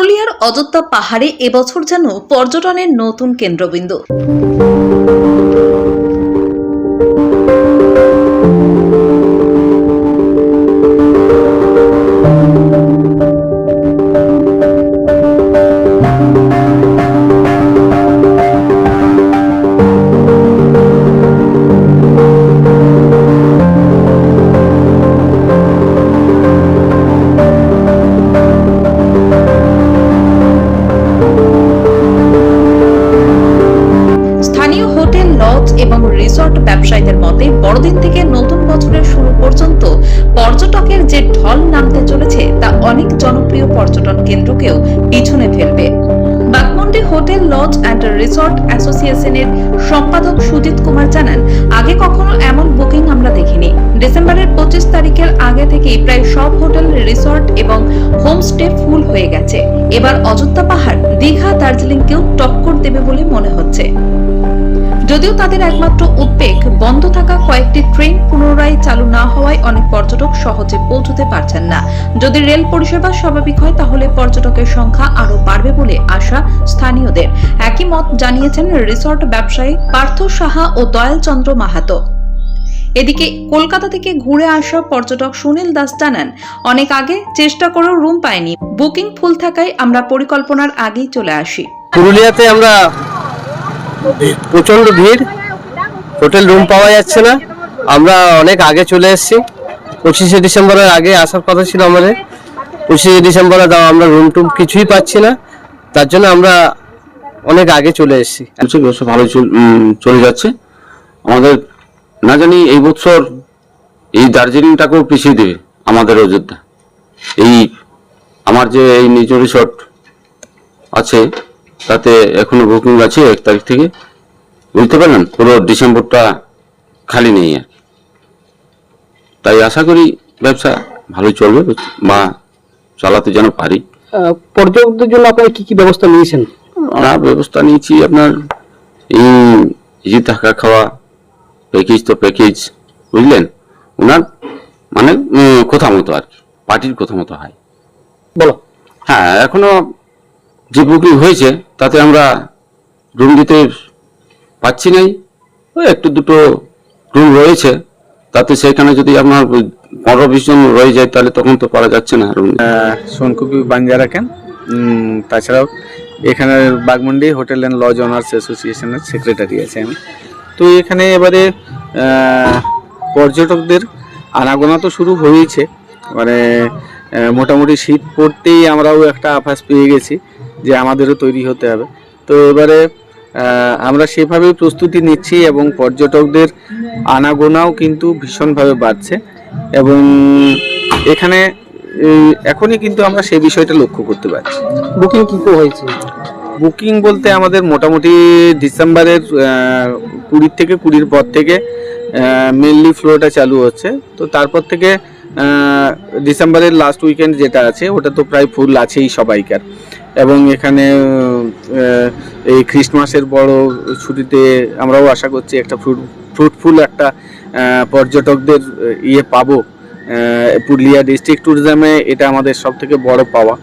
পুরুলিয়ার অযোধ্যা পাহাড়ে এবছর যেন পর্যটনের নতুন কেন্দ্রবিন্দু। স্থানীয় হোটেল, লজ এবং রিসর্ট ব্যবসায়ীদের মতে বড়দিন থেকে নতুন বছরের শুরু পর্যন্ত পর্যটকের যে ঢল নামতে চলেছে তা অনেক জনপ্রিয় পর্যটন কেন্দ্রকেও পিছনে ফেলবে। Bagmundi hotel, lodge and resort অ্যাসোসিয়েশনের সম্পাদক সুজিত কুমার জানান, আগে কখনো এমন বুকিং আমরা দেখিনি। ডিসেম্বরের পঁচিশ তারিখের আগে থেকেই প্রায় সব হোটেল, রিসর্ট এবং হোমস্টে ফুল হয়ে গেছে। এবার অযোধ্যা পাহাড়, দীঘা, দার্জিলিংকেও টক্কর দেবে বলে মনে হচ্ছে। যদিও তাদের একমাত্র উদ্বেগ, বন্ধ থাকা কয়েকটি ট্রেন পুনরায় চালু না হওয়ায় অনেক পর্যটক সহজে পৌঁছতে পারছেন না। যদি রেল পরিষেবা স্বাভাবিক হয়, তাহলে পর্যটকের সংখ্যা আরও বাড়বে বলে আশা স্থানীয়দের। একই মত জানিয়েছেন রিসর্ট ব্যবসায়ী পার্থ সাহা ও দয়াল চন্দ্র মাহাতো। এদিকে কলকাতা থেকে ঘুরে আসা পর্যটক সুনীল দাস জানান, অনেক আগে চেষ্টা করেও রুম পাইনি। বুকিং ফুল থাকায় আমরা পরিকল্পনার আগেই চলে আসি। পুরুলিয়াতে আমরা প্রচণ্ড ভিড়। হোটেল রুম পাওয়া যাচ্ছে না। আমরা অনেক আগে চলে এসেছি। পঁচিশে ডিসেম্বরের আগে আসার কথা ছিল আমাদের। পঁচিশে ডিসেম্বরে দাও আমরা রুম টুম কিছুই পাচ্ছি না। তার জন্য আমরা অনেক আগে চলে এসেছি। ব্যবসা ভালো চল- চলে যাচ্ছে। আমাদের না জানি এই বছর এই দার্জিলিংটাকেও পিছিয়ে দেবে আমাদের অযোধ্যা এই আমার যে এই নিজ রিসর্ট আছে তাতে এখনও বুকিং আছে এক তারিখ থেকে। বুঝতে পারলেন? পুরো ডিসেম্বরটা খালি নেই। আর তাই আশা করি ব্যবসা ভালোই চলবে বা চালাতে যেন পারি। পর্যটকদের জন্য আপনারা কি কি ব্যবস্থা নিয়েছেন? আমরা ব্যবস্থা নিয়েছি আপনার এই থাকা খাওয়া প্যাকেজ তো প্যাকেজ বুঝলেন? ওনার মানে কথা মতো আর কি পার্টির কথা মতো হয়। বলো। হ্যাঁ এখনও যে বুকিং হয়েছে তাতে আমরা রুম দিতে পাচ্ছি নাই। ওই একটু দুটো রুম রয়েছে তাতে সেখানে যদি আপনার পনেরো বিশ জন রয়ে যায় তাহলে তখন তো পারা যাচ্ছে না রুম সোনকুপি ক্যাম্প উম, তাছাড়াও এখানে Bagmundi hotel and lodge owners অ্যাসোসিয়েশনের সেক্রেটারি আছে আমি। তো এখানে এবারে পর্যটকদের আনাগোনা তো শুরু হয়েছে। মানে মোটামুটি শীত পড়তেই আমরাও একটা আভাস পেয়ে গেছি। যে আমাদেরও তৈরি হতে হবে। তো এবারে আমরা সেভাবেই প্রস্তুতি নিচ্ছি এবং পর্যটকদের আনাগোনাও কিন্তু ভীষণভাবে বাড়ছে এবং এখানে এখনই কিন্তু আমরা সেই বিষয়টা লক্ষ্য করতে পারছি। বুকিং কী হয়েছে? বুকিং বলতে আমাদের মোটামুটি ডিসেম্বরের কুড়ির থেকে কুড়ির পর থেকে মেনলি ফ্লোটা চালু হচ্ছে। তো তারপর থেকে ডিসেম্বরের লাস্ট উইকেন্ড যেটা আছে ওটা তো প্রায় ফুল আছেই সবাইকার। এবং এখানে এই খ্রিস্টমাসের বড় ছুটিতে আমরাও আশা করছি একটা ফ্রুট, ফ্রুটফুল একটা পর্যটকদের ইয়ে পাবো। পুরুলিয়া ডিস্ট্রিক্ট ট্যুরিজমে এটা আমাদের সব থেকে বড় পাওয়া।